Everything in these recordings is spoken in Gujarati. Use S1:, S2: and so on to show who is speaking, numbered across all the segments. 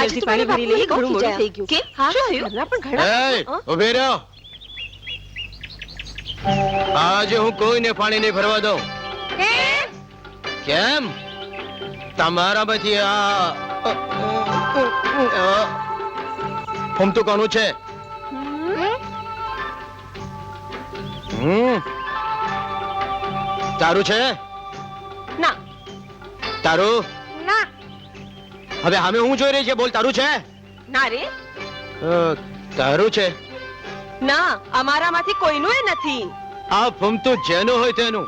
S1: આજે
S2: પાણી ભરી લઈએ, ઘણું મોડું થઈ ગયું.
S1: કેમ
S2: હા,
S1: શું થયું?
S2: ઘરના પણ ઘણા
S3: ઊભી રહ્યો આજે હું કોઈને પાણી નહીં ભરવા દઉં. કેમ? પછી આ હું તો કોનું છે? તારું છે?
S2: ના.
S3: તારું?
S2: ના.
S3: હવે હામે હું જોઈ રહી છે? બોલ તારું છે?
S2: ના રે.
S3: તારું છે?
S2: ના અમારામાંથી કોઈનું એ નથી.
S3: આ ફમતું જેનું હોય તેનું.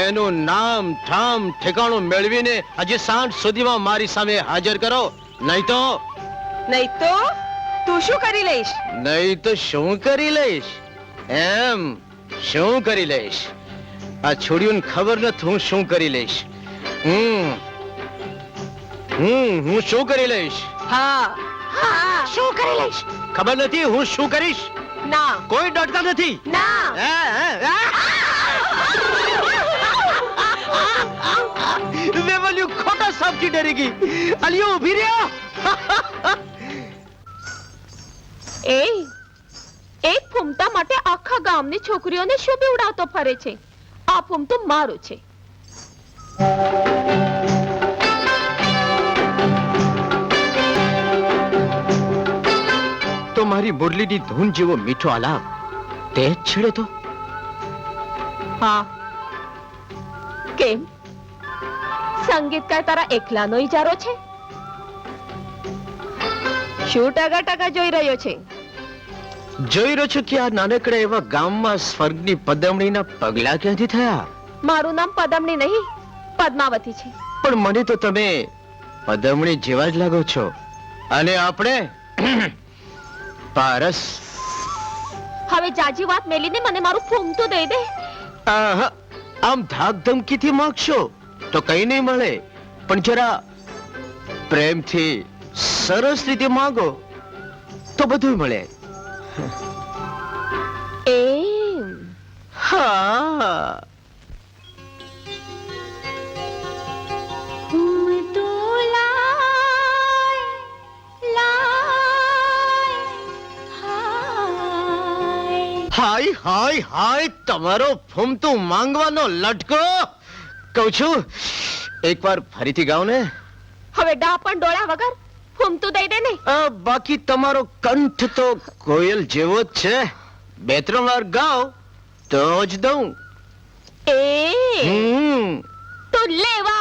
S3: એનું નામ ઠામ ઠેકાણું મેળવીને આજે સાંજ સુધીમાં મારી સામે હાજર કરો. નહીં તો?
S2: નહીં તો તું શું કરી લઈશ?
S3: નહીં તો શું કરી લઈશ? એમ શું કરી લઈશ? આ છોડીઓને ખબર નથી હું શું કરી લઈશ. હમ હમ હું શું કરી લઈશ?
S2: હા. હા
S3: શું કરી લઈશ? ખબર નથી હું શું કરીશ?
S2: ના.
S3: કોઈ ડરતા નથી?
S2: ના.
S3: વેવલ્યુ ખોટા સાપથી ડરી ગઈ. અલિયો ઊભી રહ્યો.
S1: એ એક ફૂમતા માટે આખા ગામની છોકરીઓને શું બીવડાવતો ફરે છે? આ ફૂમતું મારું છે.
S3: તો મારી મુરલીની ધૂન જેવો મીઠો આલાપ. તે જ છેડે તો.
S1: હા. કેમ? સંગીતકાર તારા એકલાનો ઈજારો છે? શું ટકા ટકા જોઈ રહ્યો છે?
S3: જોઈ રહ્યો છું કે આ નાનકડા એવા ગામમાં સ્વર્ગની પદમણીના પગલા ક્યાંથી થયા?
S1: મારું નામ પદમણી નહીં પદ્માવતી છે.
S3: પણ મને તો તમે પદમણી જેવા જ લાગો છો. અને આપણે પારસ.
S1: હવે જાજી વાત મેલીને મને મારું ફૂમતું દઈ દે
S3: આહ, આમ ધાક ધમકીથી માંગશો તો કઈ નહીં મળે. પણ જરા પ્રેમથી સરસ રીતે માંગો તો બધું મળે. હાય હાય હાય તમારો ફૂમતું માંગવાનો લટકો. કહું છું એકવાર ફરીથી ગાઓ ને
S1: હવે ડા પણ ડોળા વગર ફૂમતું દઈ દે ને.
S3: બાકી તમારો કંઠ તો કોયલ જેવો જ છે. બે ત્રણ વાર ગાઓ તો જ દઉં.
S1: એ.
S3: હમ.
S1: તું લેવા